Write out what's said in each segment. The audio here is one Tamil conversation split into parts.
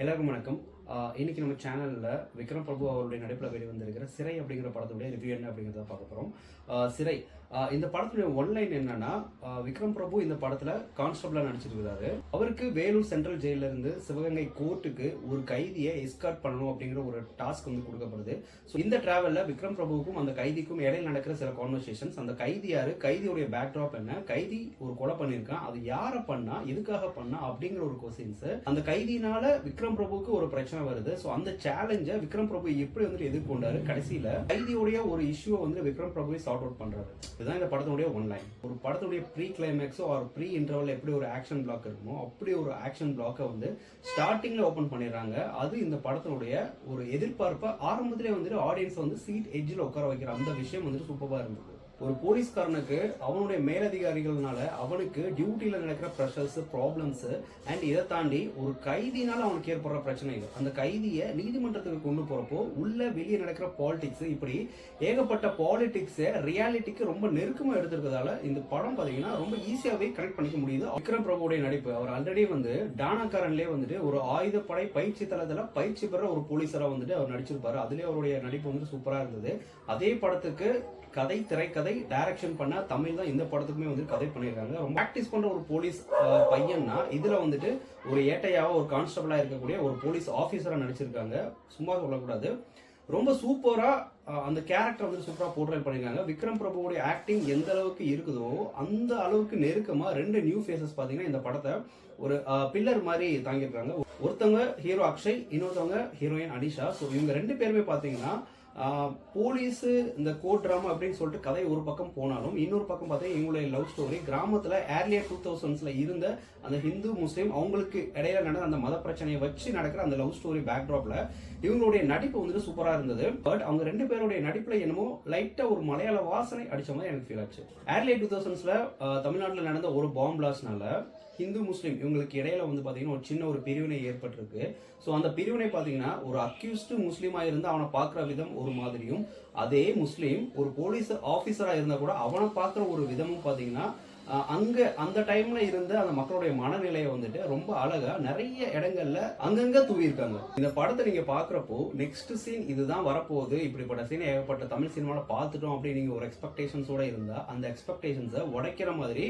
எல்லாருக்கும் வணக்கம். இன்னைக்கு நம்ம சேனலில் விக்ரம் பிரபு அவருடைய நடிப்பில் வெளிவந்திருக்கிற சிறை அப்படிங்கிற படத்துடைய ரிவ்யூ என்ன அப்படிங்கிறத பார்க்க போகிறோம் சிறை இந்த படத்துடைய ஒன்லைன் என்னன்னா விக்ரம் பிரபு இந்த படத்துல கான்ஸ்டபிளா நடிச்சிருக்கிறாரு. அவருக்கு வேலூர் சென்ட்ரல் ஜெயில இருந்து சிவகங்கை கோர்ட்டுக்கு ஒரு கைதியை எஸ்கார்ட் பண்ணணும் அப்படிங்கிற ஒரு டாஸ்க் வந்து கொடுக்கப்படுது. ஸோ இந்த டிராவல்ல விக்ரம் பிரபுவுக்கும் அந்த கைதிக்கும் இடையில நடக்கிற சில கான்வர்சேஷன்ஸ் அந்த கைதி யாரு கைதியுடைய பேக்ட்ராப் என்ன கைதி ஒரு கொலை பண்ணியிருக்கான் அது யாரை பண்ணா எதுக்காக பண்ணா அப்படிங்கிற ஒரு கொஸ்டின்ஸ் அந்த கைதினால விக்ரம் பிரபுவுக்கு ஒரு பிரச்சனை வருது. ஸோ அந்த சேலஞ்சை விக்ரம் பிரபு எப்படி வந்துட்டு எதிர்கொண்டாரு கடைசியில கைதியோடைய ஒரு இஷ்யூவை வந்து விக்ரம் பிரபுவை சார்ட் அவுட் பண்றாரு. இதுதான் இந்த படத்தினுடைய ஒன் லைன் ஒரு படத்துடைய ப்ரீ கிளைமேக்ஸோ ஒரு ப்ரீ இன்டர்வல் எப்படி ஒரு ஆக்ஷன் பிளாக் இருக்குமோ அப்படி ஒரு ஆக்ஷன் பிளாக்கை வந்து ஸ்டார்டிங்கில் ஓப்பன் பண்ணிடுறாங்க. அது இந்த படத்தினுடைய ஒரு எதிர்பார்ப்பை ஆரம்பத்திலே வந்துட்டு ஆடியன்ஸ் வந்து சீட் எட்ஜில் உட்கார வைக்கிற அந்த விஷயம் வந்துட்டு சூப்பராக இருந்தது. ஒரு போலீஸ்காரனுக்கு அவனுடைய மேலதிகாரிகள்னால அவனுக்கு டியூட்டியில் நடக்கிற ப்ரெஷர்ஸ் ப்ராப்ளம்ஸ் அண்ட் இதை தாண்டி ஒரு கைதினால அவனுக்கு ஏற்படுற பிரச்சனைகள் அந்த கைதியை நீதிமன்றத்துக்கு கொண்டு போறப்போ உள்ள வெளியே நடக்கிற பாலிடிக்ஸ் இப்படி ஏகப்பட்ட பாலிடிக்ஸை ரியாலிட்டிக்கு ரொம்ப நெருக்கமாக எடுத்திருக்கிறதால இந்த படம் பார்த்தீங்கன்னா ரொம்ப ஈஸியாகவே கனெக்ட் பண்ணிக்க முடியுது. விக்ரம் பிரபுடைய நடிப்பு. அவர் ஆல்ரெடி வந்து டானாக்காரன்லேயே வந்துட்டு ஒரு ஆயுதப்படை பயிற்சி தளத்தில் பயிற்சி பெற ஒரு போலீஸராக வந்துட்டு அவர் நடிச்சிருப்பாரு. அதுலேயே அவருடைய நடிப்பு வந்து சூப்பராக இருந்தது. அதே படத்துக்கு கதை திரைக்கதை டைரக்ஷன் பண்ண தமிழ் தான் இந்த படத்துக்குமே வந்து கதை பண்ணியிருக்காங்க. ரொம்ப ப்ராக்டிஸ் பண்ற ஒரு போலீஸ் பையன்னா இதுல வந்துட்டு ஒரு ஏட்டையாக ஒரு கான்ஸ்டபிளா இருக்கக்கூடிய ஒரு போலீஸ் ஆஃபீஸராக நடிச்சிருக்காங்க. சும்மா சொல்லக்கூடாது. ரொம்ப சூப்பரா அந்த கேரக்டர் வந்து சூப்பராக போர்ட்ரேட் பண்ணியிருக்காங்க. விக்ரம் பிரபுவோடைய ஆக்டிங் எந்த அளவுக்கு இருக்குதோ அந்த அளவுக்கு நெருக்கமாக ரெண்டு நியூ ஃபேஸஸ் பார்த்தீங்கன்னா இந்த படத்தை ஒரு பில்லர் மாதிரி தாங்கியிருக்காங்க. ஒருத்தவங்க ஹீரோ அக்ஷய் இன்னொருத்தவங்க ஹீரோயின் அனிஷா. ஸோ இவங்க ரெண்டு பேருமே பார்த்தீங்கன்னா போலீஸு இந்த கோட் ட்ராமா அப்படின்னு சொல்லிட்டு கதை ஒரு பக்கம் போனாலும் இன்னொரு பக்கம் பார்த்தீங்கன்னா இவங்களுடைய லவ் ஸ்டோரி. கிராமத்தில் ஏர்லியர் டூ தௌசண்ட்ஸில் இருந்த அந்த ஹிந்து முஸ்லீம் அவங்களுக்கு இடையில நடந்த அந்த மத பிரச்சனையை வச்சு நடக்கிற அந்த லவ் ஸ்டோரி பேக்ட்ராப்பில் இவங்களுடைய நடிப்பு வந்துட்டு சூப்பராக இருந்தது. பட் அவங்க ரெண்டு பேருடைய நடிப்பில் என்னமோ லைட்டாக ஒரு மலையாள வாசனை அடித்த மாதிரி எனக்கு ஃபீல் ஆச்சு. ஏர்லியர் டூ தௌசண்ட்ஸில் தமிழ்நாட்டில் நடந்த ஒரு பாம்பிளாஸ்னால ஹிந்து முஸ்லீம் இவங்களுக்கு இடையில வந்து பார்த்தீங்கன்னா ஒரு சின்ன ஒரு பிரிவினை ஏற்பட்டிருக்கு. ஸோ அந்த பிரிவினை பார்த்தீங்கன்னா ஒரு அக்யூஸ்டு முஸ்லீமாக இருந்து அவனை பார்க்குற விதம் ஒரு மாதிரியும் அதே முஸ்லீம் ஒரு போலீஸ் ஆஃபீஸராக இருந்தால் கூட அவனை பார்க்குற ஒரு விதமும் பார்த்தீங்கன்னா அங்கே அந்த டைமில் இருந்த அந்த மக்களுடைய மனநிலையை வந்துட்டு ரொம்ப அழகாக நிறைய இடங்கள்ல அங்கங்கே தூவியிருக்காங்க. இந்த படத்தை நீங்கள் பார்க்குறப்போ நெக்ஸ்ட் சீன் இதுதான் வரப்போகுது. இப்படிப்பட்ட சீன் ஏகப்பட்ட தமிழ் சினிமாவில் பார்த்துட்டோம் அப்படின்னு நீங்கள் ஒரு எக்ஸ்பெக்டேஷன்ஸோட இருந்தால் அந்த எக்ஸ்பெக்டேஷன்ஸை உடைக்கிற மாதிரி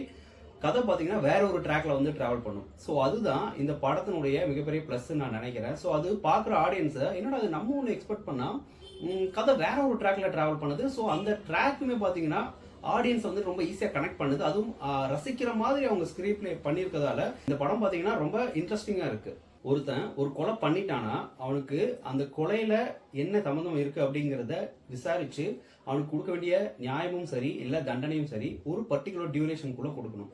கதை பார்த்தீங்கன்னா வேற ஒரு ட்ராக்ல வந்து டிராவல் பண்ணும். ஸோ அதுதான் இந்த படத்தினுடைய மிகப்பெரிய ப்ளஸ் நான் நினைக்கிறேன். ஸோ அது பார்க்குற ஆடியன்ஸை என்னடா அது நம்ம ஒன்று எக்ஸ்பெக்ட் பண்ணால் கதை வேற ஒரு ட்ராக்ல டிராவல் பண்ணுது. ஸோ அந்த ட்ராக்குமே பார்த்தீங்கன்னா ஆடியன்ஸ் வந்து ரொம்ப ஈஸியாக கனெக்ட் பண்ணுது. அதுவும் ரசிக்கிற மாதிரி அவங்க ஸ்கிரீன் பிளே பண்ணியிருக்கதால இந்த படம் பார்த்தீங்கன்னா ரொம்ப இன்ட்ரெஸ்டிங்காக இருக்குது ஒருத்தன் ஒரு கொலை பண்ணிட்டானா அவனுக்கு அந்த கொலையில என்ன சம்மந்தம் இருக்கு அப்படிங்கிறத விசாரிச்சு அவனுக்கு கொடுக்க வேண்டிய நியாயமும் சரி இல்லை தண்டனையும் சரி ஒரு பர்டிகுலர் டியூரேஷனுக்குள்ள கொடுக்கணும்.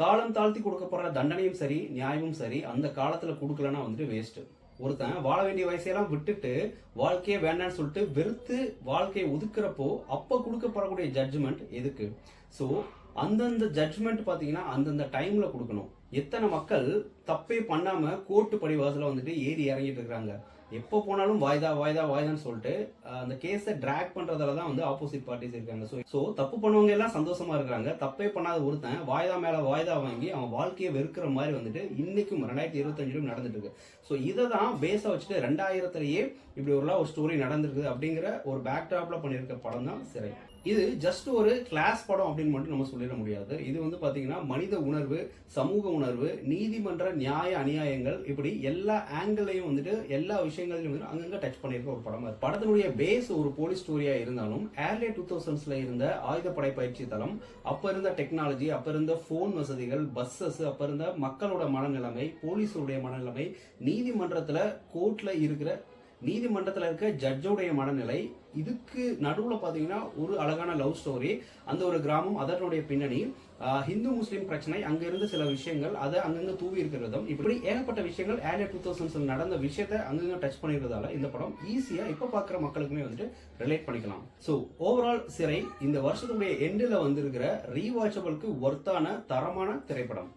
காலம் தாழ்த்தி கொடுக்கப்படுற தண்டனையும் சரி நியாயமும் சரி அந்த காலத்துல கொடுக்கலன்னா வந்துட்டு வேஸ்ட் ஒருத்தன் வாழ வேண்டிய வயசையெல்லாம் விட்டுட்டு வாழ்க்கையே வேண்டாம்னு சொல்லிட்டு வெறுத்து வாழ்க்கையை ஒதுக்குறப்போ அப்போ கொடுக்கப்படக்கூடிய ஜட்ஜ்மெண்ட் எதுக்கு? ஸோ அந்தந்த ஜட்ஜ்மெண்ட் பார்த்தீங்கன்னா அந்தந்த டைம்ல கொடுக்கணும். எத்தனை மக்கள் தப்பே பண்ணாம கோர்ட்டு படிவாசல வந்துட்டு ஏறி இறங்கிட்டு இருக்கிறாங்க. எப்போ போனாலும் வாய்தா வாய்தா வாய்தான்னு சொல்லிட்டு அந்த கேஸை ட்ராக் பண்ணுறதால தான் வந்து ஆப்போசிட் பார்ட்டிஸ் இருக்காங்க. ஸோ ஸோ தப்பு பண்ணவங்க எல்லாம் சந்தோஷமா இருக்கிறாங்க. தப்பே பண்ணாத ஒருத்தன் வாய்தா மேல வாய்தா வாங்கி அவன் வாழ்க்கையை வெறுக்கிற மாதிரி வந்துட்டு இன்னைக்கும் ரெண்டாயிரத்தி இருபத்தஞ்சிலும் நடந்துட்டு இருக்கு. ஸோ இதை தான் பேஸை வச்சுட்டு ரெண்டாயிரத்துலேயே இப்படி ஒரு ஒரு ஸ்டோரி நடந்திருக்குது அப்படிங்கிற ஒரு பேக்ட்ராப்ல பண்ணியிருக்க படம் தான் சிறை. இது ஜஸ்ட் ஒரு கிளாஸ் படம் அப்படின்னு மட்டும் நம்ம சொல்லிட முடியாது. இது வந்து பாத்தீங்கன்னா மனித உணர்வு சமூக உணர்வு நீதிமன்ற நியாய அநியாயங்கள் இப்படி எல்லா ஆங்கிளையும் வந்துட்டு எல்லா விஷயங்களையும் வந்து அங்கங்க டச் பண்ணியிருக்க ஒரு படம் படத்தினுடைய பேஸ் ஒரு போலீஸ் ஸ்டோரியா இருந்தாலும் ஏர்லே டூ தௌசண்ட்ஸ்ல இருந்த ஆயுதப்படை பயிற்சி தளம் அப்ப இருந்த டெக்னாலஜி அப்ப இருந்த போன் வசதிகள் பஸ்ஸஸ் அப்ப இருந்த மக்களோட மனநிலைமை போலீஸுடைய மனநிலைமை நீதிமன்றத்துல கோர்ட்ல இருக்கிற நீதிமன்றத்தில் இருக்க ஜட்ஜோடைய மனநிலை இதுக்கு நடுவில் பார்த்தீங்கன்னா ஒரு அழகான லவ் ஸ்டோரி அந்த ஒரு கிராமம் அதனுடைய பின்னணி ஹிந்து முஸ்லீம் பிரச்சனை அங்க இருந்து சில விஷயங்கள் அதை அங்கங்க தூவி இருக்கிறதும் இப்படி ஏகப்பட்ட விஷயங்கள் ஏர்லியர் டூ தௌசண்ட்ஸ்ல நடந்த விஷயத்தை அங்கங்க டச் பண்ணிருக்கிறதால இந்த படம் ஈஸியா இப்ப பார்க்குற மக்களுக்குமே வந்துட்டு ரிலேட் பண்ணிக்கலாம். ஸோ ஓவரால் சிறை இந்த வருஷத்துடைய எண்டில் வந்திருக்கிற ரீவாச்சபிளுக்கு ஒர்த்தான தரமான திரைப்படம்.